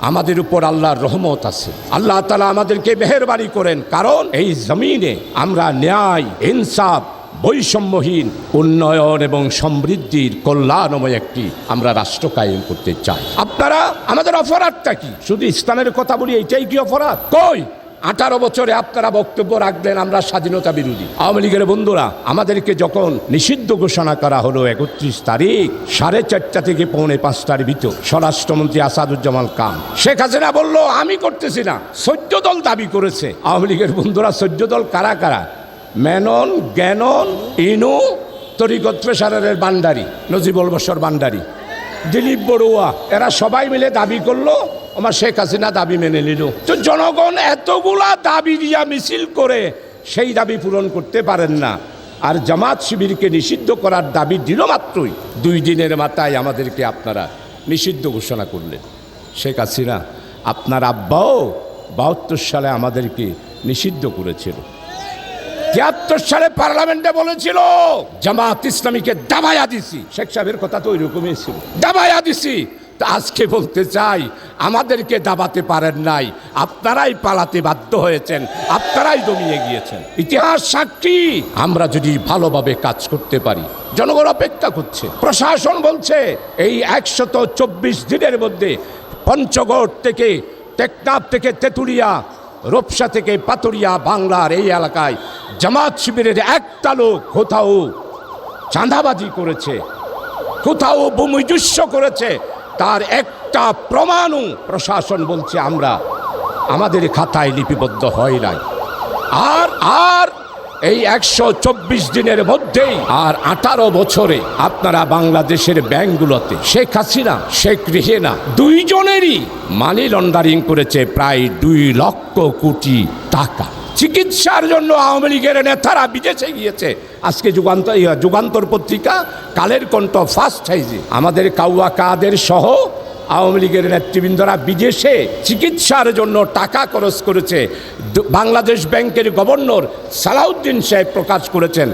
আমাদের উপর আল্লাহর রহমত আছে। আল্লাহ তালা আমাদেরকে মেহরবানি করেন, কারণ এই জমিনে আমরা ন্যায়, ইনসাফ, বৈষম্যহীন, উন্নয়ন এবং সমৃদ্ধির কল্যাণময় একটি আমরা রাষ্ট্র কায়েম করতে চাই। আপনারা, আমাদের অপরাধটা কি? শুধু ইসলামের কথা বলি, এইটাই কি অপরাধ? কই? আঠারো বছরে আপনারা বক্তব্য রাখলেন, আমরা স্বাধীনতা বিরোধী। আওয়ামী লীগের বন্ধুরা, আমাদেরকে যখন নিষিদ্ধ ঘোষণা করা হলো একত্রিশ তারিখ, সাড়ে চারটা থেকে পৌনে পাঁচটার ভিতর, স্বরাষ্ট্রমন্ত্রী আসাদুজ্জামান খান শেখ হাসিনা বলল, আমি করতেছি না, সৈন্য দল দাবি করেছে। আওয়ামী লীগের বন্ধুরা, সৈন্য দল কারা কারা? মেনন, জ্ঞানন, ইনু তরিকত পেশারের বান্ডারি, নজিবুল বসর বান্ডারি, দিলীপ বড়ুয়া, এরা সবাই মিলে দাবি করল আমার শেখ হাসিনা দাবি মেনে নিল। তো জনগণ এতগুলা দাবি দিয়া মিছিল করে সেই দাবি পূরণ করতে পারেন না। আর জামাত শিবিরকে নিষিদ্ধ করার দাবি দিল মাত্রই। দুই দিনের মাথায় আমাদেরকে আপনারা নিষিদ্ধ ঘোষণা করলেন। শেখ হাসিনা, আপনার আব্বাও বাহাত্তর সালে আমাদেরকে নিষিদ্ধ করেছিল। তিয়াত্তর সালে পার্লামেন্টে বলেছিল, জামাত ইসলামীকে দাবায়া দিছি। শেখ সাহেবের কথা তো ওই রকমই ছিল। দাবায়া দিছি আজকে বলতে চাই, আমাদেরকে দাবাতে পারেন নাই। আপনারাই পালাতে বাধ্য হয়েছেন, আপনারাই দমিয়ে গিয়েছেন। ইতিহাস সাক্ষী, আমরা যদি ভালোভাবে কাজ করতে পারি। জনগণ অপেক্ষা করছে। প্রশাসন বলছে, এই একশত চব্বিশ দিনের মধ্যে পঞ্চগড় থেকে টেকনাফ থেকে তেতুলিয়া, রূপসা থেকে পাতুরিয়া বাংলার এই এলাকায় জামাত শিবিরের একটা লোক কোথাও চাঁদাবাজি করেছে, কোথাও ভূমিদৃশ্য করেছে তার একটা প্রমাণও প্রশাসন বলছে আমরা, আমাদের খাতায় লিপিবদ্ধ হয় নাই। আর আর এই একশো চব্বিশ দিনের মধ্যেই আর আঠারো বছরে আপনারা বাংলাদেশের ব্যাংকগুলোতে শেখ হাসিনা, শেখ রেহেনা দুইজনেরই মানি লন্ডারিং করেছে প্রায় দুই লক্ষ কোটি টাকা। চিকিৎসার জন্য আওয়ামী লীগের নেতারা বিদেশে গিয়েছে। আজকে যুগান্তর যুগান্তর পত্রিকা, কালের কণ্ঠ ফার্স্ট সাইজে আমাদের কাউয়া কাদের সহ আওয়ামী লীগের নেতৃবৃন্দরা বিদেশে চিকিৎসার জন্য টাকা খরচ করেছে। বাংলাদেশ ব্যাংকের গভর্নর সালাউদ্দিন সাহেব প্রকাশ করেছেন,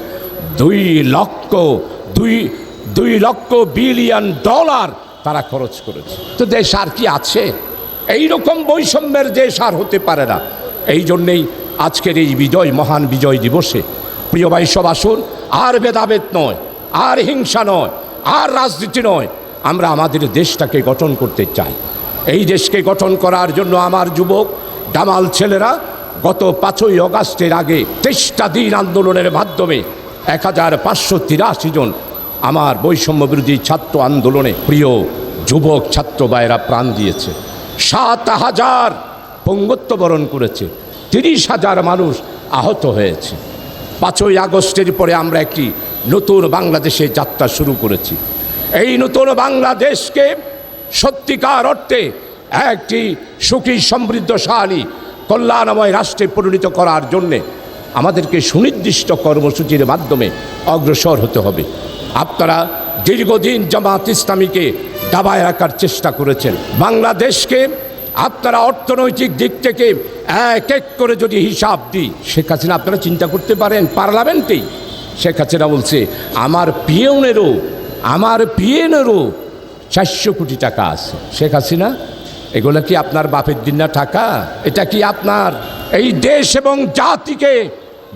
দুই লক্ষ, দুই দুই লক্ষ বিলিয়ন ডলার তারা খরচ করেছে। তো দেশ আর কি আছে? এই রকম বৈষম্যের দেশ আর হতে পারে না। এই জন্যেই আজকের এই বিজয়, মহান বিজয় দিবসে। প্রিয় ভাই সব আসুন আর ভেদাভেদ নয়, আর হিংসা নয়, আর রাজনীতি নয়, আমরা আমাদের দেশটাকে গঠন করতে চাই। এই দেশকে গঠন করার জন্য আমার যুবক ডামাল ছেলেরা, গত পাঁচই অগাস্টের আগে তেইশটা দিন আন্দোলনের মাধ্যমে এক হাজার পাঁচশো তিরাশি জন আমার বৈষম্য বিরোধী ছাত্র আন্দোলনে প্রিয় যুবক ছাত্র ভাইয়েরা প্রাণ দিয়েছে। সাত হাজার পঙ্গত্ব বরণ করেছে। তিরিশ হাজার মানুষ আহত হয়েছে। পাঁচই আগস্টের পরে আমরা একটি নতুন বাংলাদেশে যাত্রা শুরু করেছি। এই নতুন বাংলাদেশকে সত্যিকার অর্থে একটি সুখী, সমৃদ্ধশালী, কল্যাণময় রাষ্ট্রে পরিণত করার জন্যে আমাদেরকে সুনির্দিষ্ট কর্মসূচির মাধ্যমে অগ্রসর হতে হবে। আপনারা দীর্ঘদিন জামাত ইসলামীকে দাবায় রাখার চেষ্টা করেছেন। বাংলাদেশকে আপনারা অর্থনৈতিক দিক থেকে এক এক করে যদি হিসাব দিই, শেখ হাসিনা আপনারা চিন্তা করতে পারেন পার্লামেন্টেই। শেখ হাসিনা বলছে, আমার পিএনেরও আমার পিএনেরও চারশো কোটি টাকা আছে। শেখ হাসিনা, এগুলো কি আপনার বাপের দিন না টাকা? এটা কি আপনার? এই দেশ এবং জাতিকে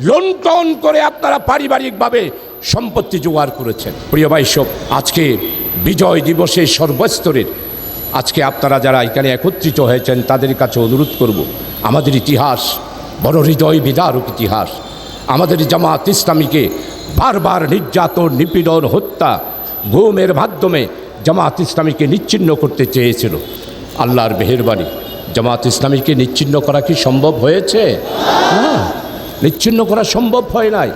লুণ্ঠন করে আপনারা পারিবারিকভাবে সম্পত্তি জোগাড় করেছেন। প্রিয় ভাই আজকে বিজয় দিবসে সর্বস্তরের আজকে আপনারা যারা এখানে একত্রিত হয়েছেন, তাদের কাছে অনুরোধ করব, আমাদের ইতিহাস বড় হৃদয় বিদারক ইতিহাস। আমাদের জামাত ইসলামীকে বারবার নির্যাতন, নিপীড়ন, হত্যা ঘুমের মাধ্যমে জামাত ইসলামীকে নিচ্ছিন্ন করতে চেয়েছিল। আল্লাহর মেহেরবানি, জামাত ইসলামীকে নিচ্ছিন্ন করা কি সম্ভব হয়েছে? না, নিচ্ছিন্ন করা সম্ভব হয় নাই।